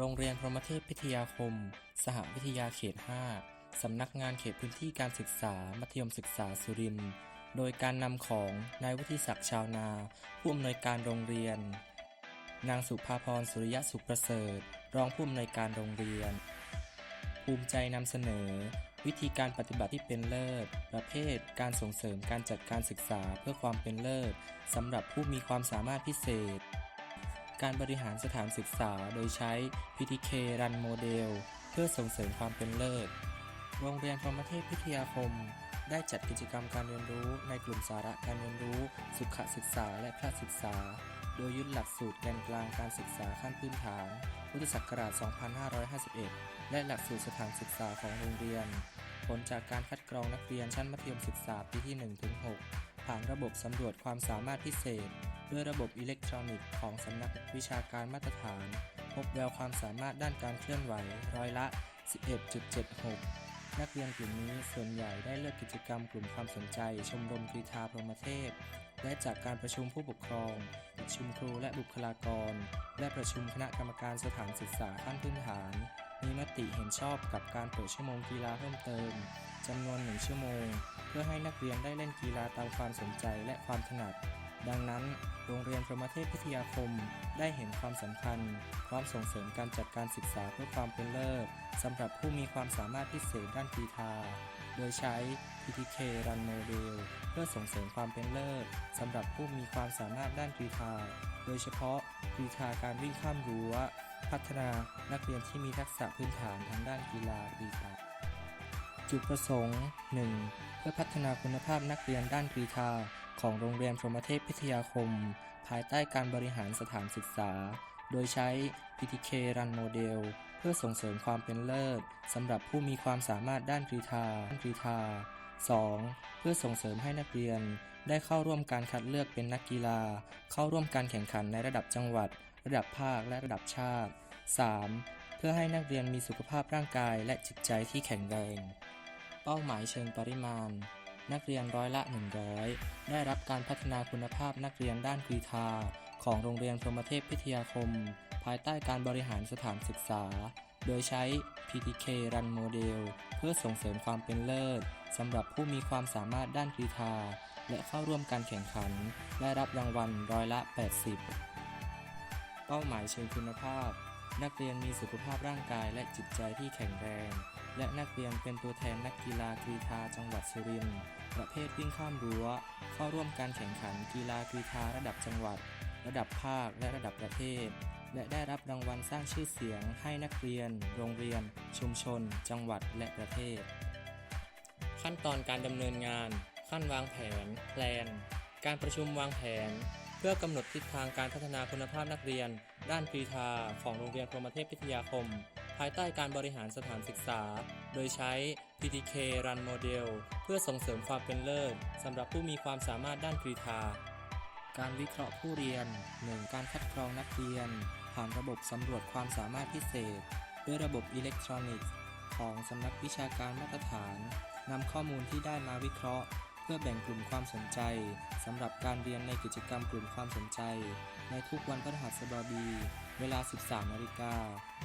โรงเรียนพรหมเทพพิทยาคม สหวิทยาเขต 5 สำนักงานเขตพื้นที่การศึกษา มัธยมศึกษาสุรินทร์ โดยการนำของนายวุฒิศักดิ์ชาวนา ผู้อำนวยการโรงเรียน นางสุภาพรสุริยะสุขประเสริฐ รองผู้อำนวยการโรงเรียน ภูมิใจนำเสนอ วิธีการปฏิบัติที่เป็นเลิศ ประเภท การส่งเสริมการจัดการศึกษาเพื่อความเป็นเลิศสำหรับผู้มีความสามารถพิเศษ การบริหารสถานศึกษาโดยใช้ PTK Run Model เพื่อส่งเสริมความเป็นเลิศ โรงเรียนพรหมเทพพิทยาคม ได้จัดกิจกรรมการเรียนรู้ในกลุ่มสาระการเรียนรู้ สุขศึกษาและพระศึกษา โดยยึดหลักสูตรแกนกลางการศึกษาขั้นพื้นฐานพุทธศักราช 2551 และหลักสูตรสถานศึกษาของโรงเรียน ผลจากการคัดกรองนักเรียนชั้นมัธยมศึกษาปีที่ 1-6 ผ่านระบบสำรวจความสามารถพิเศษ ด้วยระบบอิเล็กทรอนิกส์ของสำนักวิชาการมาตรฐาน พบแววความสามารถด้านการเคลื่อนไหวร้อยละ 11.76 นักเรียนกลุ่มนี้ส่วนใหญ่ได้เลือกกิจกรรมกลุ่มความสนใจ ชมรมกรีฑาพรหมเทพ และจากการประชุมผู้ปกครอง ประชุมครูและบุคลากร และประชุมคณะกรรมการสถานศึกษาขั้นพื้นฐาน มีมติเห็นชอบกับการเปิดชั่วโมงกีฬาเพิ่มเติมจำนวนหนึ่งชั่วโมง เพื่อให้นักเรียนได้เล่นกีฬาตามความสนใจและความถนัด ดังนั้น โรงเรียนพรหมเทพพิทยาคม ได้เห็นความสำคัญ พร้อมส่งเสริมการจัดการศึกษาเพื่อความเป็นเลิศสำหรับผู้มีความสามารถพิเศษด้านกีฬาโดยใช้ PTK Run Model เพื่อส่งเสริมความเป็นเลิศสำหรับผู้มีความสามารถด้านกีฬาโดยเฉพาะกีฬาการวิ่งข้ามรั้ว พัฒนานักเรียนที่มีทักษะพื้นฐานทางด้านกีฬากีฬาจุดประสงค์ 1. เพื่อพัฒนาคุณภาพนักเรียนด้านกรีฑา ของโรงเรียนพรหมเทพพิทยาคม ภายใต้การบริหารสถานศึกษา โดยใช้ PTK Run Model เพื่อส่งเสริมความเป็นเลิศสำหรับผู้มีความสามารถด้านกรีฑาด้านกรีฑา 2. เพื่อส่งเสริมให้นักเรียน ได้เข้าร่วมการคัดเลือกเป็นนักกีฬา เข้าร่วมการแข่งขันในระดับจังหวัด ระดับภาคและระดับชาติ 3. เพื่อให้นักเรียนมีสุขภาพร่างกายและจิตใจที่แข็งแรง เป้าหมายเชิงปริมาณ นักเรียนร้อยละ 100 ได้รับการพัฒนาคุณภาพนักเรียนด้านกรีฑาของโรงเรียนพรหมเทพพิทยาคม ภายใต้การบริหารสถานศึกษา โดยใช้ PTK Run Model เพื่อส่งเสริมความเป็นเลิศสำหรับผู้มีความสามารถด้านกรีฑาและเข้าร่วมการแข่งขัน ได้รับรางวัลร้อยละ 80 เป้าหมายเชิงคุณภาพ นักเรียนมีสุขภาพร่างกายและจิตใจที่แข็งแรง และนักเรียนเป็นตัวแทนนักกีฬากรีฑาจังหวัดสุรินทร์ประเภทวิ่งข้ามรั้ว เข้าร่วมการแข่งขันกีฬากรีฑาระดับจังหวัด ระดับภาคและระดับประเทศ และได้รับรางวัลสร้างชื่อเสียงให้นักเรียน โรงเรียน ชุมชน จังหวัดและประเทศ ขั้นตอนการดำเนินงาน ขั้นวางแผน แพลน การประชุมวางแผน เพื่อกำหนดทิศทางการพัฒนาคุณภาพนักเรียน ด้านกรีฑาของโรงเรียนพรมเทพพิทยาคม ภายใต้การบริหารสถานศึกษา โดยใช้ PTK Run Model เพื่อส่งเสริมความเป็นเลิศสำหรับผู้มีความสามารถด้านกรีฑาการวิเคราะห์ผู้เรียน 1. การคัดกรองนักเรียน ผ่านระบบสำรวจความสามารถพิเศษ ด้วยระบบอิเล็กทรอนิกส์ ของสำนักวิชาการมาตรฐานนำข้อมูลที่ได้มาวิเคราะห์ เพื่อแบ่งกลุ่มความสนใจสำหรับการเรียนในกิจกรรมกลุ่มความสนใจ ในทุกวันพฤหัสบดี เวลา 13นาฬิกา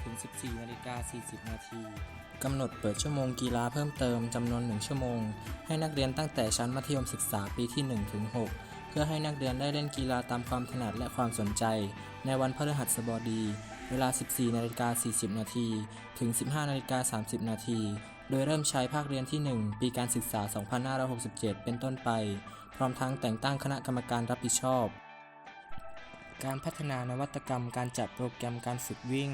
ถึง 14นาฬิกา40 นาทีกำหนดเปิดชั่วโมงกีฬาเพิ่มเติมจำนวน 1 ชั่วโมง ให้นักเรียนตั้งแต่ชั้นมัธยมศึกษาปีที่1ถึง6เพื่อให้นักเรียนได้เล่นกีฬาตามความถนัดและความสนใจ ในวันพฤหัสบดี เวลา 14นาฬิกา40 นาทีถึง 15นาฬิกา30 นาทีโดยเริ่มใช้ภาคเรียนที่ 1 ปีการศึกษา 2567 เป็นต้นไป พร้อมทั้งแต่งตั้งคณะกรรมการรับผิดชอบ การพัฒนานวัตกรรมการจัดโปรแกรมการฝึกวิ่ง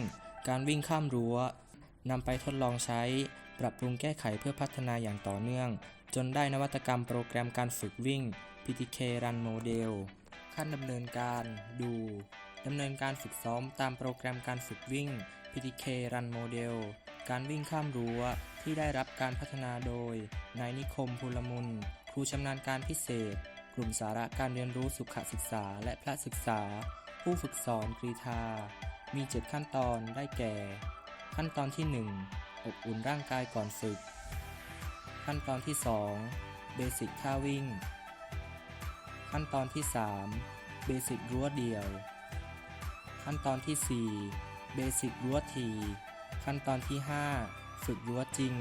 การวิ่งข้ามรั้วนำไปทดลองใช้ ปรับปรุงแก้ไขเพื่อพัฒนาอย่างต่อเนื่อง จนได้นวัตกรรมโปรแกรมการฝึกวิ่ง PTK Run Model ขั้นดำเนินการดูดำเนินการฝึกซ้อมตามโปรแกรมการฝึกวิ่ง PTK Run Model การวิ่งข้ามรั้วที่ได้รับการพัฒนาโดย นายนิคมภูลมุนครูชำนาญการพิเศษ กลุ่มสาระการเรียนรู้สุขศึกษาและพระศึกษา ผู้ฝึกสอนกรีธา มี 7 ขั้นตอนได้แก่ ขั้นตอนที่ 1 อบอุ่นร่างกายก่อนฝึก ขั้นตอนที่ 2 เบสิกท่าวิ่ง ขั้นตอนที่ 3 เบสิกรั้วเดี่ยว ขั้นตอนที่ 4 เบเบสิกรั้วที ขั้นตอนที่ 5 ฝึกรั้วจริง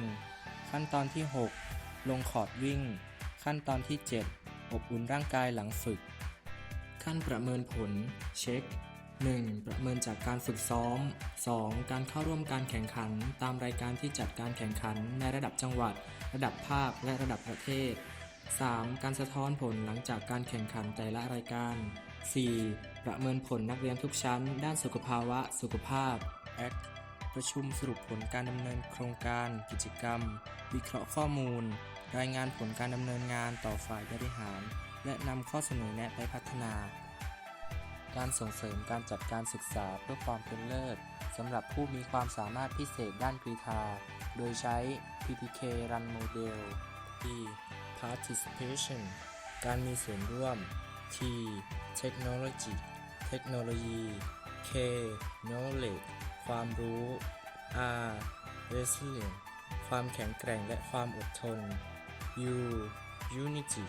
ขั้นตอนที่ 6 ลงคอร์ดวิ่ง ขั้นตอนที่ 7 อบอุ่นร่างกายหลังฝึก ขั้นประเมินผล เช็ค 1. ประเมินจากการฝึกซ้อม 2. การเข้าร่วมการแข่งขัน ตามรายการที่จัดการแข่งขันในระดับจังหวัด ระดับภาค และระดับประเทศ 3. การสะท้อนผลหลังจากการแข่งขันแต่ละรายการ 4. ประเมินผลนักเรียนทุกชั้น ด้านสุขภาวะ สุขภาพ Act ประชุมสรุปผลการดำเนินโครงการ กิจกรรม วิเคราะห์ข้อมูล รายงานผลการดำเนินงานต่อฝ่ายบริหาร และนำข้อเสนอแนะไปพัฒนา การส่งเสริมการจัดการศึกษาเพื่อความเป็นเลิศสำหรับผู้มีความสามารถพิเศษด้านกรีฑาโดยใช้ PPK Run Model P Participation การมีส่วนร่วม T Technology เทคโนโลยี K Knowledge ความรู้ R Resilience ความแข็งแกร่งและความอดทน U Unity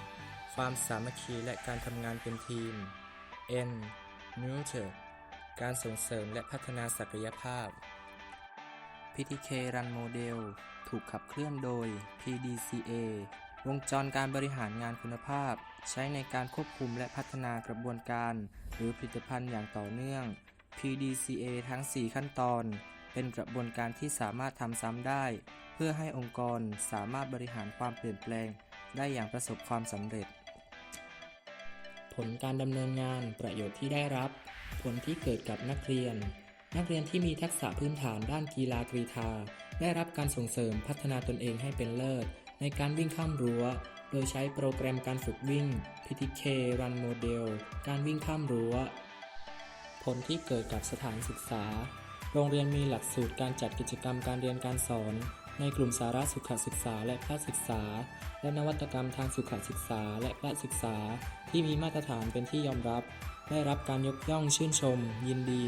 ความสามัคคีและการทำงานเป็นทีม N Nurture การส่งเสริมและพัฒนาศักยภาพ PTK Run Model ถูกขับเคลื่อนโดย PDCA วงจรการบริหารงานคุณภาพ ใช้ในการควบคุมและพัฒนากระบวนการ หรือผลิตภัณฑ์อย่างต่อเนื่อง PDCA ทั้ง 4 ขั้นตอน เป็นกระบวนการที่สามารถทำซ้ำได้ เพื่อให้องค์กรสามารถบริหารความเปลี่ยนแปลง ได้อย่างประสบความสำเร็จ ผลการดำเนินงานประโยชน์ที่ได้รับ ผลที่เกิดกับนักเรียน นักเรียนที่มีทักษะพื้นฐานด้านกีฬากรีฑาได้รับการส่งเสริมพัฒนาตนเองให้เป็นเลิศ ในการวิ่งข้ามรั้ว โดยใช้โปรแกรมการฝึกวิ่ง PTK Run Model การวิ่งข้ามรั้ว ผลที่เกิดกับสถานศึกษา โรงเรียนมีหลักสูตรการจัดกิจกรรมการเรียนการสอน ในกลุ่มสาระสุขศึกษาและภาคศึกษา และนวัตกรรมทางสุขศึกษาและภาคศึกษา ที่มีมาตรฐานเป็นที่ยอมรับ ได้รับการยกย่องชื่นชม ยินดี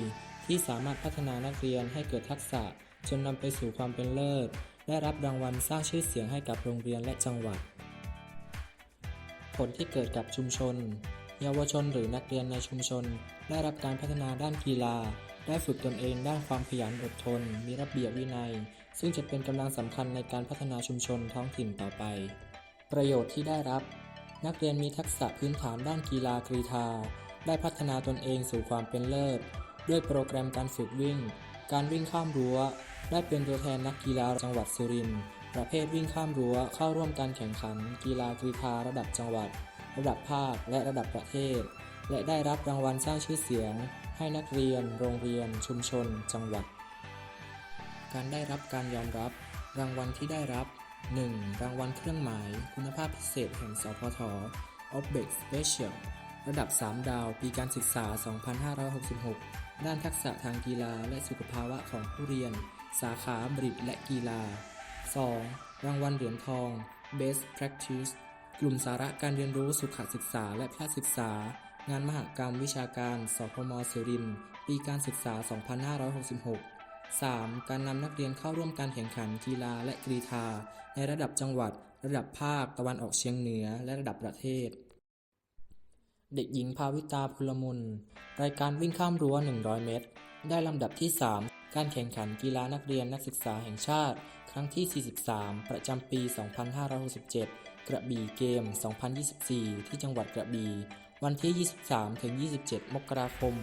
ที่สามารถพัฒนานักเรียนให้เกิดทักษะ จนนำไปสู่ความเป็นเลิศ ได้รับรางวัลสร้างชื่อเสียงให้กับโรงเรียนและจังหวัด ผลที่เกิดกับชุมชน เยาวชนหรือนักเรียนในชุมชน ได้รับการพัฒนาด้านกีฬา ได้ฝึกตนเองด้านความขยันอดทน มีระเบียบวินัย ซึ่งจะเป็นกำลังสำคัญในการพัฒนาชุมชนท้องถิ่นต่อไป ประโยชน์ที่ได้รับ นักเรียนมีทักษะพื้นฐานด้านกีฬากรีฑาได้พัฒนาตนเองสู่ความเป็นเลิศ ด้วยโปรแกรมการฝึกวิ่ง การวิ่งข้ามรั้ว ได้เป็นตัวแทนนักกีฬาจังหวัดสุรินทร์ประเภทวิ่งข้ามรั้วเข้าร่วมการแข่งขัน กีฬากรีฑาระดับจังหวัด ระดับภาคและระดับประเทศ และได้รับรางวัลสร้างชื่อเสียง ให้นักเรียน โรงเรียน ชุมชน จังหวัด การได้รับการยอมรับ รางวัลที่ได้รับ 1. รางวัลเครื่องหมาย คุณภาพพิเศษแห่งสพท o b j e c t Special ระดับ 3 ดาว ปีการศึกษา 2566 ด้านทักษะทางกีฬาและสุขภาวะของผู้เรียน สาขาบริตและกีฬา 2. รางวัลเหรียญทอง Best Practice กลุ่มสาระการเรียนรู้สุขศึกษาและแพทยศึกษา งานมหกรรมวิชาการ สพมสุรินทร์ ปีการศึกษา 2566 3. การนำนักเรียนเข้าร่วมการแข่งขันกีฬาและกรีฑาในระดับจังหวัด ระดับภาคตะวันออกเฉียงเหนือและระดับประเทศ เด็กหญิงภาวิตาพลมุนรายการวิ่งข้ามรั้ว 100 เมตร ได้ลำดับที่ 3 การแข่งขันกีฬานักเรียนนักศึกษาแห่งชาติ ครั้งที่ 43 ประจำปี 2567 กระบี่เกม 2024 ที่จังหวัดกระบี่วันที่ 23-27 มกราคม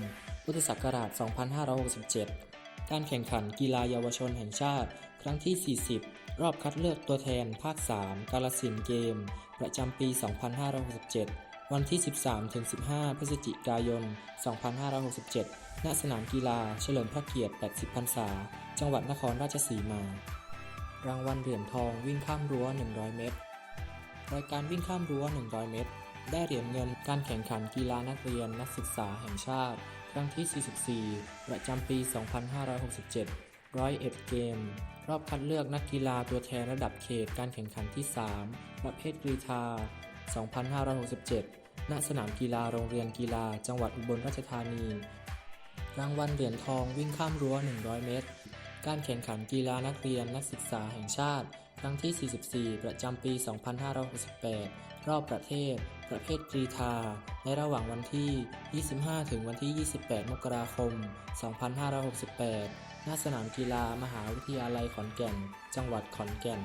พุทธศักราช 2567 การแข่งขันกีฬาเยาวชนแห่งชาติ ครั้งที่ 40 รอบคัดเลือกตัวแทนภาค 3 กาลสินเกม ประจำปี 2567 วันที่ 13-15 พฤศจิกายน 2567 ณ สนามกีฬาเฉลิมพระเกียรติ 80 พรรษา จังหวัดนครราชสีมา รางวัลเหรียญทองวิ่งข้ามรั้ว 100 เมตร รายการวิ่งข้ามรั้ว 100 เมตร ได้เหรียญเงินการแข่งขันกีฬานักเรียนนักศึกษาแห่งชาติ รั้งที่ 44 ประจำปี 2567 ร้อยเอ็ดเกม รอบคัดเลือกนักกีฬาตัวแทนระดับเขตการแข่งขันที่ 3 ประเภทกรีฑา2567 ณ สนามกีฬาโรงเรียนกีฬา จังหวัดอุบลราชธานี รางวัลเหรียญทองวิ่งข้ามรั้ว 100 เมตร การแข่งขันกีฬานักเรียนนักศึกษาแห่งชาติ ครั้งที่ 44 ประจำปี 2568 รอบประเทศ ประเภทกรีธา ในระหว่างวันที่ 25 ถึงวันที่ 28 มกราคม 2568 ณ สนามกีฬามหาวิทยาลัยขอนแก่น จังหวัดขอนแก่น